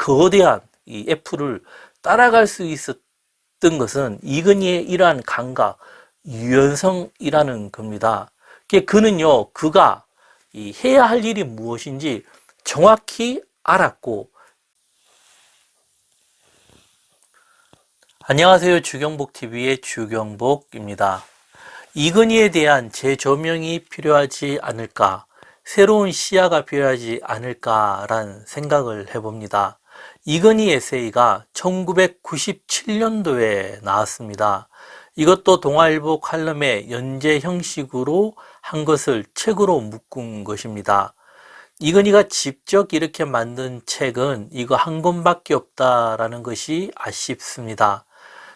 거대한 이 애플을 따라갈 수 있었던 것은 이근희의 이러한 감각, 유연성이라는 겁니다. 그는요, 그가 이 해야 할 일이 무엇인지 정확히 알았고, 안녕하세요. 주경복TV의 주경복입니다. 이근희에 대한 재조명이 필요하지 않을까, 새로운 시야가 필요하지 않을까란 생각을 해봅니다. 이근희 에세이가 1997년도에 나왔습니다. 이것도 동아일보 칼럼의 연재 형식으로 한 것을 책으로 묶은 것입니다. 이근희가 직접 이렇게 만든 책은 이거 한 권밖에 없다라는 것이 아쉽습니다.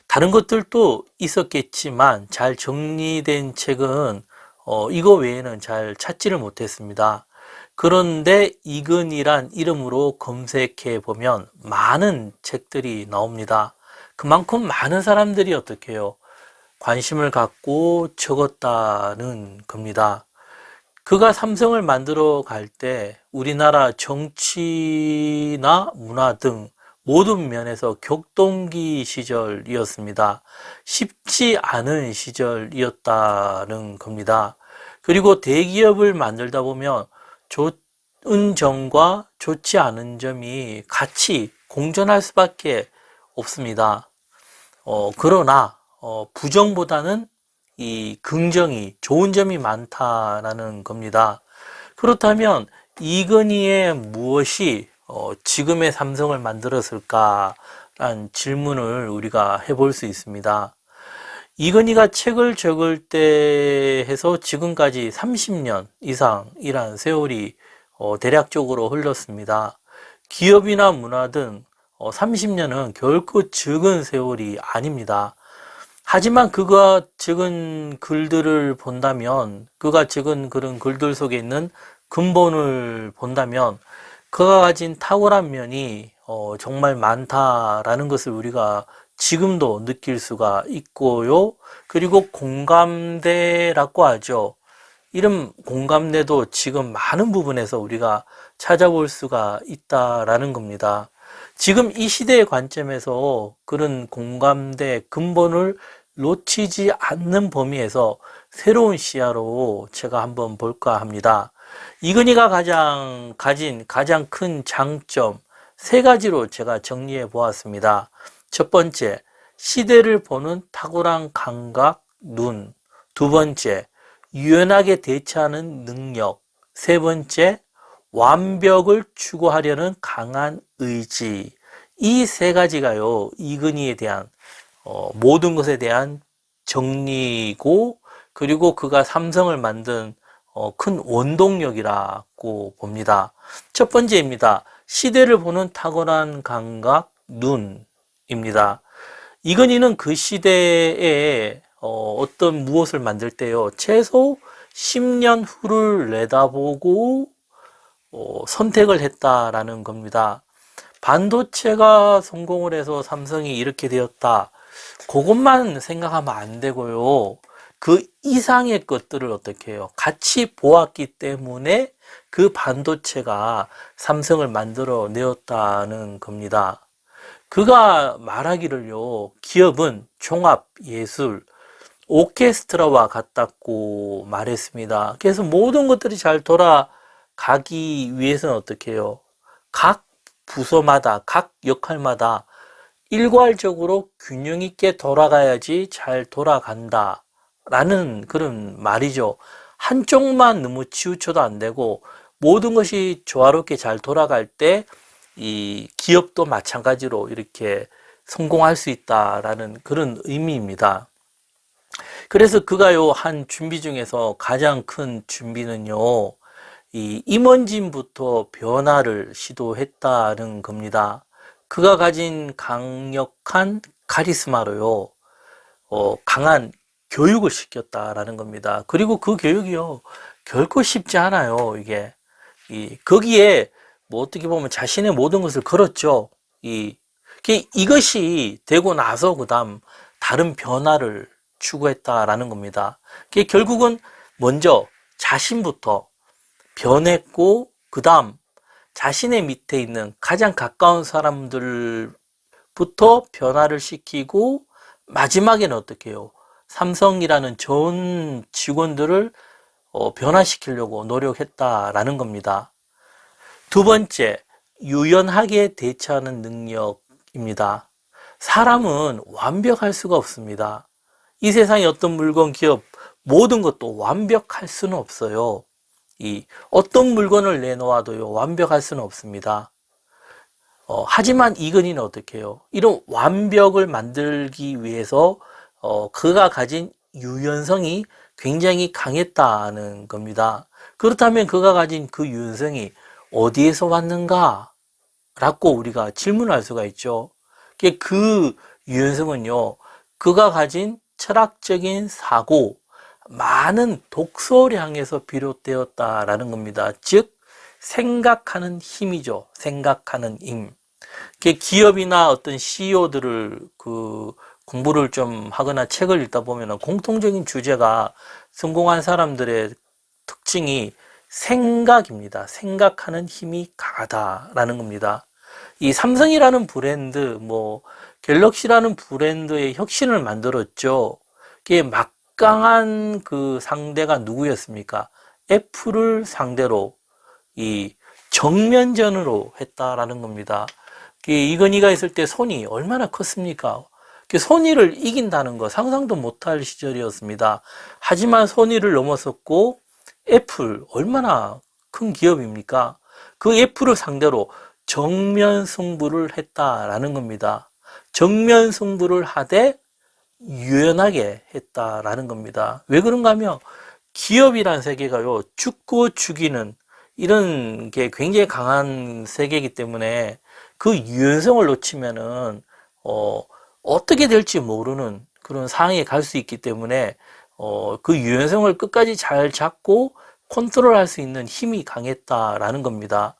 다른 것들도 있었겠지만 잘 정리된 책은 어, 이거 외에는 잘 찾지를 못했습니다. 그런데 이근이란 이름으로 검색해 보면 많은 책들이 나옵니다. 그만큼 많은 사람들이 어떻게 해요? 관심을 갖고 적었다는 겁니다. 그가 삼성을 만들어 갈 때 우리나라 정치나 문화 등 모든 면에서 격동기 시절이었습니다. 쉽지 않은 시절이었다는 겁니다. 그리고 대기업을 만들다 보면 좋은 점과 좋지 않은 점이 같이 공존할 수밖에 없습니다. 어, 그러나 어, 부정보다는 이 긍정이 좋은 점이 많다라는 겁니다. 그렇다면 이건희의 무엇이 어, 지금의 삼성을 만들었을까라는 질문을 우리가 해볼 수 있습니다. 이건희가 책을 적을 때 해서 지금까지 30년 이상이란 세월이 어, 대략적으로 흘렀습니다. 기업이나 문화 등 어, 30년은 결코 적은 세월이 아닙니다. 하지만 그가 적은 글들을 본다면, 그가 적은 그런 글들 속에 있는 근본을 본다면, 그가 가진 탁월한 면이 어, 정말 많다라는 것을 우리가 지금도 느낄 수가 있고요. 그리고 공감대라고 하죠. 이런 공감대도 지금 많은 부분에서 우리가 찾아볼 수가 있다라는 겁니다. 지금 이 시대의 관점에서 그런 공감대 근본을 놓치지 않는 범위에서 새로운 시야로 제가 한번 볼까 합니다. 이근희가 가장 가진 가장 큰 장점 세 가지로 제가 정리해 보았습니다. 첫 번째, 시대를 보는 탁월한 감각, 눈. 두 번째, 유연하게 대처하는 능력. 세 번째, 완벽을 추구하려는 강한 의지. 이 세 가지가요, 이근희에 대한, 어, 모든 것에 대한 정리고, 그리고 그가 삼성을 만든 어, 큰 원동력이라고 봅니다. 첫 번째입니다. 시대를 보는 탁월한 감각, 눈. 입니다. 이건희는 그 시대에 어, 떤 무엇을 만들 때요, 최소 10년 후를 내다보고 어, 선택을 했다라는 겁니다. 반도체가 성공을 해서 삼성이 이렇게 되었다. 그것만 생각하면 안 되고요. 그 이상의 것들을 어떻게 해요? 같이 보았기 때문에 그 반도체가 삼성을 만들어 내었다는 겁니다. 그가 말하기를요, 기업은 종합 예술, 오케스트라와 같다고 말했습니다. 그래서 모든 것들이 잘 돌아가기 위해서는 어떻게 해요? 각 부서마다, 각 역할마다 일괄적으로 균형 있게 돌아가야지 잘 돌아간다. 라는 그런 말이죠. 한쪽만 너무 치우쳐도 안 되고, 모든 것이 조화롭게 잘 돌아갈 때 이 기업도 마찬가지로 이렇게 성공할 수 있다라는 그런 의미입니다. 그래서 그가요, 한 준비 중에서 가장 큰 준비는요, 이 임원진부터 변화를 시도했다는 겁니다. 그가 가진 강력한 카리스마로요, 어, 강한 교육을 시켰다라는 겁니다. 그리고 그 교육이요, 결코 쉽지 않아요, 이게. 이, 거기에 뭐 어떻게 보면 자신의 모든 것을 걸었죠. 이, 이것이 되고 나서 그 다음 다른 변화를 추구했다라는 겁니다. 결국은 먼저 자신부터 변했고, 그 다음 자신의 밑에 있는 가장 가까운 사람들부터 변화를 시키고 마지막에는 어떻게 해요? 삼성이라는 좋은 직원들을 어, 변화시키려고 노력했다라는 겁니다. 두 번째, 유연하게 대처하는 능력입니다. 사람은 완벽할 수가 없습니다. 이 세상의 어떤 물건, 기업, 모든 것도 완벽할 수는 없어요. 이 어떤 물건을 내놓아도요, 완벽할 수는 없습니다. 어, 하지만 이건희는 어떻게 해요? 이런 완벽을 만들기 위해서 어, 그가 가진 유연성이 굉장히 강했다는 겁니다. 그렇다면 그가 가진 그 유연성이 어디에서 왔는가? 라고 우리가 질문할 수가 있죠. 그 유연성은요, 그가 가진 철학적인 사고, 많은 독서량에서 비롯되었다라는 겁니다. 즉, 생각하는 힘이죠. 생각하는 힘. 기업이나 어떤 CEO들을 그 공부를 좀 하거나 책을 읽다 보면 공통적인 주제가 성공한 사람들의 특징이 생각입니다. 생각하는 힘이 강하다라는 겁니다. 이 삼성이라는 브랜드, 뭐 갤럭시라는 브랜드의 혁신을 만들었죠. 그게 막강한 그 상대가 누구였습니까? 애플을 상대로 이 정면전으로 했다라는 겁니다. 이건희가 있을 때 손이 얼마나 컸습니까? 소니를 이긴다는 거 상상도 못할 시절이었습니다. 하지만 소니를 넘어섰고 애플 얼마나 큰 기업입니까? 그 애플을 상대로 정면 승부를 했다라는 겁니다. 정면 승부를 하되 유연하게 했다라는 겁니다. 왜 그런가 하면 기업이란 세계가요, 죽고 죽이는 이런 게 굉장히 강한 세계이기 때문에 그 유연성을 놓치면은, 어, 어떻게 될지 모르는 그런 상황에 갈 수 있기 때문에 어, 그 유연성을 끝까지 잘 잡고 컨트롤 할 수 있는 힘이 강했다라는 겁니다.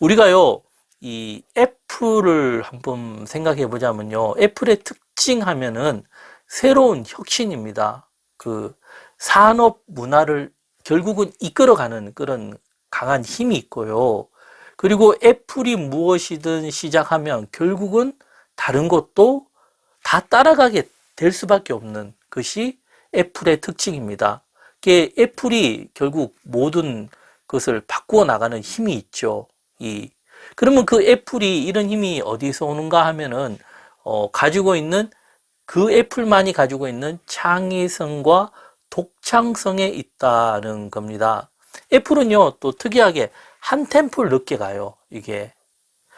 우리가요, 이 애플을 한번 생각해 보자면요. 애플의 특징 하면은 새로운 혁신입니다. 그 산업 문화를 결국은 이끌어가는 그런 강한 힘이 있고요. 그리고 애플이 무엇이든 시작하면 결국은 다른 것도 다 따라가게 될 수밖에 없는 것이 애플의 특징입니다. 그 애플이 결국 모든 것을 바꾸어 나가는 힘이 있죠. 이 그러면 그 애플이 이런 힘이 어디서 오는가 하면은 어, 가지고 있는 그 애플만이 가지고 있는 창의성과 독창성에 있다는 겁니다. 애플은요 또 특이하게 한 템플 늦게 가요. 이게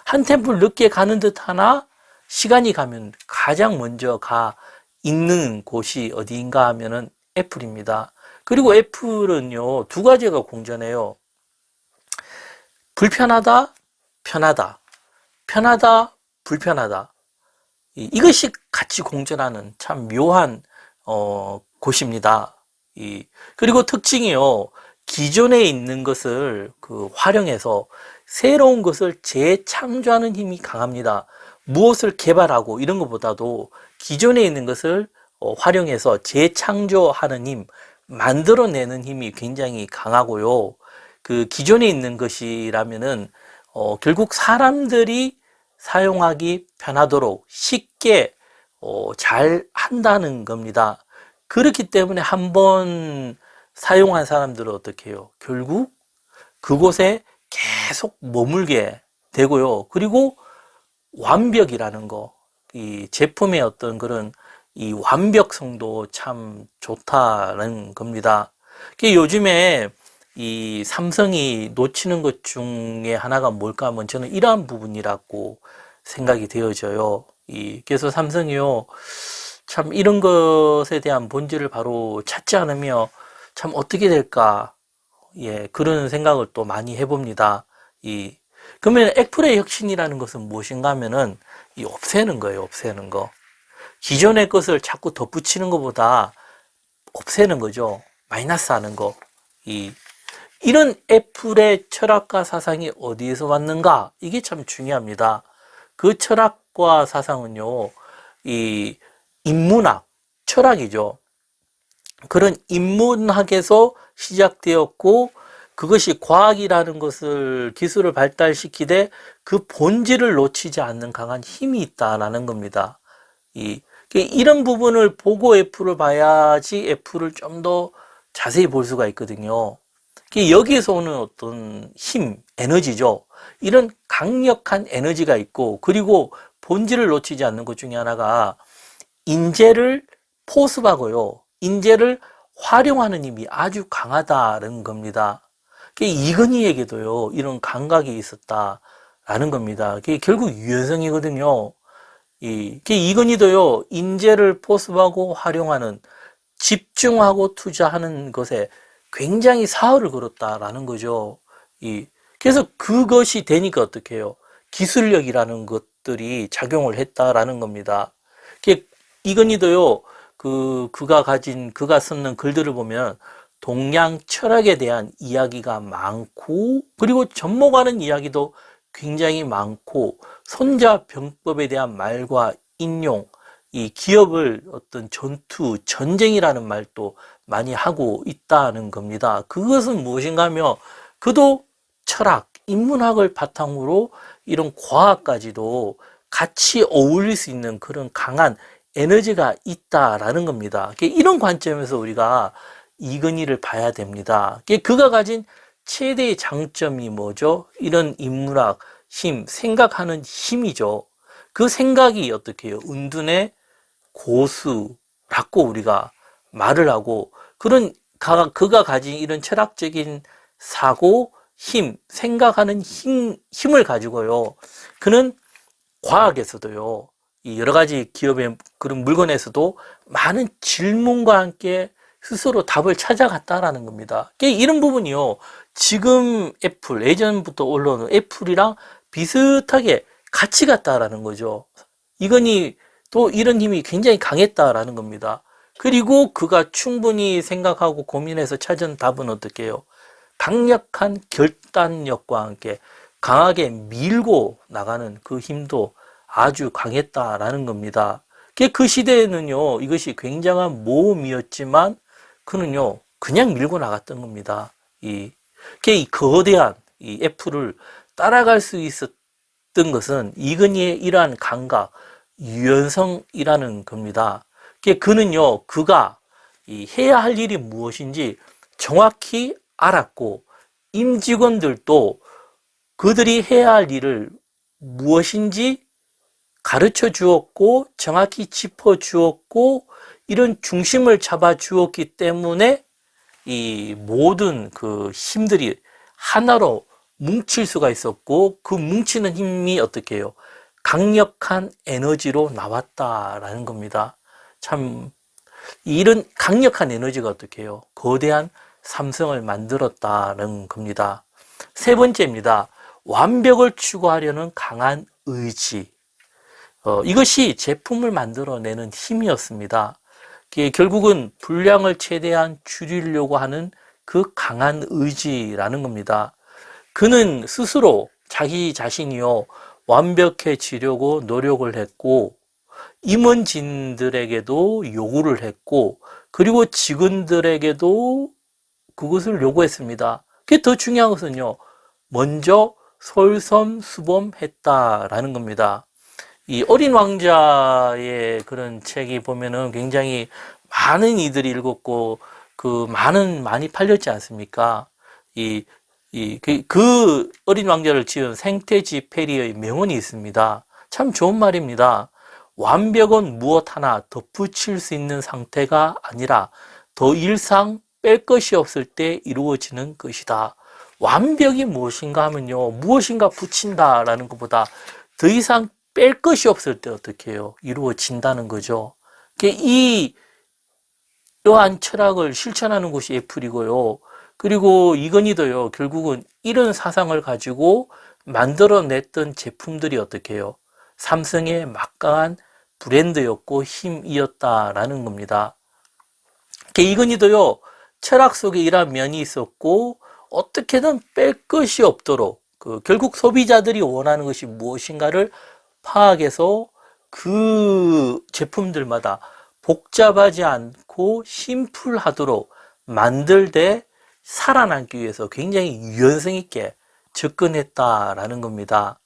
한 템플 늦게 가는 듯 하나 시간이 가면 가장 먼저 가 있는 곳이 어디인가 하면은 애플입니다. 그리고 애플은요, 두 가지가 공존해요. 불편하다, 편하다. 편하다, 불편하다. 이것이 같이 공존하는 참 묘한, 어, 곳입니다. 이, 그리고 특징이요. 기존에 있는 것을 그 활용해서 새로운 것을 재창조하는 힘이 강합니다. 무엇을 개발하고 이런 것보다도 기존에 있는 것을 어, 활용해서 재창조하는 힘, 만들어내는 힘이 굉장히 강하고요. 그 기존에 있는 것이라면은 어, 결국 사람들이 사용하기 편하도록 쉽게 어, 잘 한다는 겁니다. 그렇기 때문에 한번 사용한 사람들은 어떻게 해요? 결국 그곳에 계속 머물게 되고요. 그리고 완벽이라는 거, 이 제품의 어떤 그런 이 완벽성도 참 좋다는 겁니다. 요즘에 이 삼성이 놓치는 것 중에 하나가 뭘까 하면 저는 이러한 부분이라고 생각이 되어져요. 이, 그래서 삼성이요, 참 이런 것에 대한 본질을 바로 찾지 않으며 참 어떻게 될까, 예, 그런 생각을 또 많이 해봅니다. 이, 그러면 애플의 혁신이라는 것은 무엇인가 하면은 이 없애는 거예요. 없애는 거. 기존의 것을 자꾸 덧붙이는 것보다 없애는 거죠. 마이너스 하는 거. 이 이런 애플의 철학과 사상이 어디에서 왔는가? 이게 참 중요합니다. 그 철학과 사상은요, 이 인문학, 철학이죠. 그런 인문학에서 시작되었고, 그것이 과학이라는 것을 기술을 발달시키되 그 본질을 놓치지 않는 강한 힘이 있다라는 겁니다. 이 이런 부분을 보고 F를 봐야지 F를 좀 더 자세히 볼 수가 있거든요. 여기에서 오는 어떤 힘, 에너지죠. 이런 강력한 에너지가 있고 그리고 본질을 놓치지 않는 것 중에 하나가 인재를 포습하고요. 인재를 활용하는 힘이 아주 강하다는 겁니다. 이건희에게도요, 이런 감각이 있었다라는 겁니다. 그게 결국 유연성이거든요. 이, 이건희도요, 인재를 포습하고 활용하는 집중하고 투자하는 것에 굉장히 사활을 걸었다라는 거죠. 이, 그래서 그것이 되니까 어떻게 해요? 기술력이라는 것들이 작용을 했다라는 겁니다. 이건희도요, 그, 그가 가진, 그가 썼는 글들을 보면 동양 철학에 대한 이야기가 많고, 그리고 접목하는 이야기도 굉장히 많고, 손자 병법에 대한 말과 인용, 이 기업을 어떤 전투, 전쟁이라는 말도 많이 하고 있다는 겁니다. 그것은 무엇인가 하면 그도 철학, 인문학을 바탕으로 이런 과학까지도 같이 어울릴 수 있는 그런 강한 에너지가 있다라는 겁니다. 이런 관점에서 우리가 이근희를 봐야 됩니다. 그가 가진 최대의 장점이 뭐죠? 이런 인문학, 힘, 생각하는 힘이죠. 그 생각이 어떻게 해요? 은둔의 고수라고 우리가 말을 하고 그런 그가 가진 이런 철학적인 사고, 힘, 생각하는 힘, 힘을 가지고요. 그는 과학에서도요. 이 여러 가지 기업의 그런 물건에서도 많은 질문과 함께 스스로 답을 찾아갔다라는 겁니다. 이런 부분이요. 지금 애플, 예전부터 올라오는 애플이랑 비슷하게 같이 갔다라는 거죠. 이건이 또 이런 힘이 굉장히 강했다라는 겁니다. 그리고 그가 충분히 생각하고 고민해서 찾은 답은 어떻게 해요? 강력한 결단력과 함께 강하게 밀고 나가는 그 힘도 아주 강했다라는 겁니다. 그 시대에는요, 이것이 굉장한 모험이었지만, 그는요, 그냥 밀고 나갔던 겁니다. 이, 이 거대한 이 애플을 따라갈 수 있었던 것은 이근희의 이러한 감각, 유연성이라는 겁니다. 그는요, 그가 해야 할 일이 무엇인지 정확히 알았고, 임직원들도 그들이 해야 할 일을 무엇인지 가르쳐 주었고 정확히 짚어 주었고 이런 중심을 잡아 주었기 때문에 이 모든 그 힘들이 하나로 뭉칠 수가 있었고 그 뭉치는 힘이 어떻게 해요? 강력한 에너지로 나왔다라는 겁니다. 참 이런 강력한 에너지가 어떻게 해요? 거대한 삼성을 만들었다는 겁니다. 세 번째입니다. 완벽을 추구하려는 강한 의지. 어, 이것이 제품을 만들어내는 힘이었습니다. 결국은 분량을 최대한 줄이려고 하는 그 강한 의지라는 겁니다. 그는 스스로 자기 자신이요 완벽해지려고 노력을 했고 임원진들에게도 요구를 했고 그리고 직원들에게도 그것을 요구했습니다. 그게 더 중요한 것은요 먼저 솔선수범했다라는 겁니다. 이 어린 왕자의 그런 책이 보면은 굉장히 많은 이들이 읽었고 그 많은 많이 팔렸지 않습니까? 이 이그 그 어린 왕자를 지은 생태지 페리의 명언이 있습니다. 참 좋은 말입니다. 완벽은 무엇 하나 덧붙일 수 있는 상태가 아니라 더 일상 뺄 것이 없을 때 이루어지는 것이다. 완벽이 무엇인가 하면요. 무엇인가 붙인다라는 것보다 더 이상 뺄 것이 없을 때 어떻게 해요? 이루어진다는 거죠. 이 이러한 철학을 실천하는 곳이 애플이고요. 그리고 이건희도요, 결국은 이런 사상을 가지고 만들어냈던 제품들이 어떻게 해요? 삼성의 막강한 브랜드였고 힘이었다라는 겁니다. 이건희도요, 철학 속에 이러한 면이 있었고, 어떻게든 뺄 것이 없도록, 그 결국 소비자들이 원하는 것이 무엇인가를 파악해서 그 제품들마다 복잡하지 않고 심플하도록 만들 때 살아남기 위해서 굉장히 유연성 있게 접근했다라는 겁니다.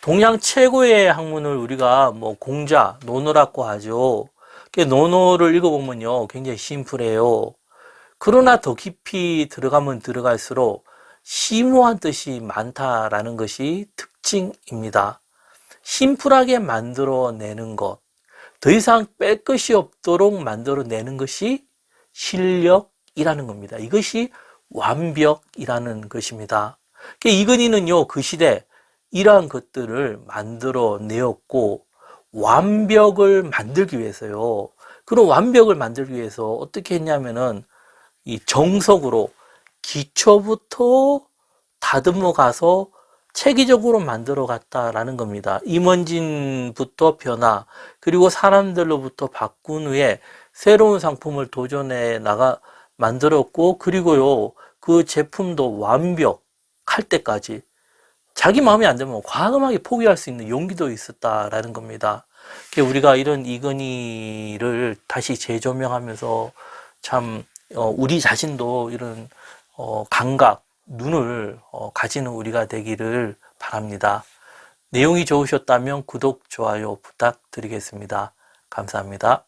동양 최고의 학문을 우리가 뭐 공자, 논어라고 하죠. 그 논어를 읽어보면요, 굉장히 심플해요. 그러나 더 깊이 들어가면 들어갈수록 심오한 뜻이 많다라는 것이 특징입니다. 심플하게 만들어내는 것, 더 이상 뺄 것이 없도록 만들어내는 것이 실력이라는 겁니다. 이것이 완벽이라는 것입니다. 그러니까 이건희는요, 그 시대 이러한 것들을 만들어내었고, 완벽을 만들기 위해서요. 그런 완벽을 만들기 위해서 어떻게 했냐면은, 이 정석으로 기초부터 다듬어 가서 체계적으로 만들어 갔다라는 겁니다. 임원진부터 변화, 그리고 사람들로부터 바꾼 후에 새로운 상품을 도전해 나가 만들었고, 그리고요, 그 제품도 완벽할 때까지 자기 마음에 안 들면 과감하게 포기할 수 있는 용기도 있었다라는 겁니다. 우리가 이런 이건희를 다시 재조명하면서 참 어, 우리 자신도 이런 어, 감각, 눈을 어, 가지는 우리가 되기를 바랍니다. 내용이 좋으셨다면 구독, 좋아요 부탁드리겠습니다. 감사합니다.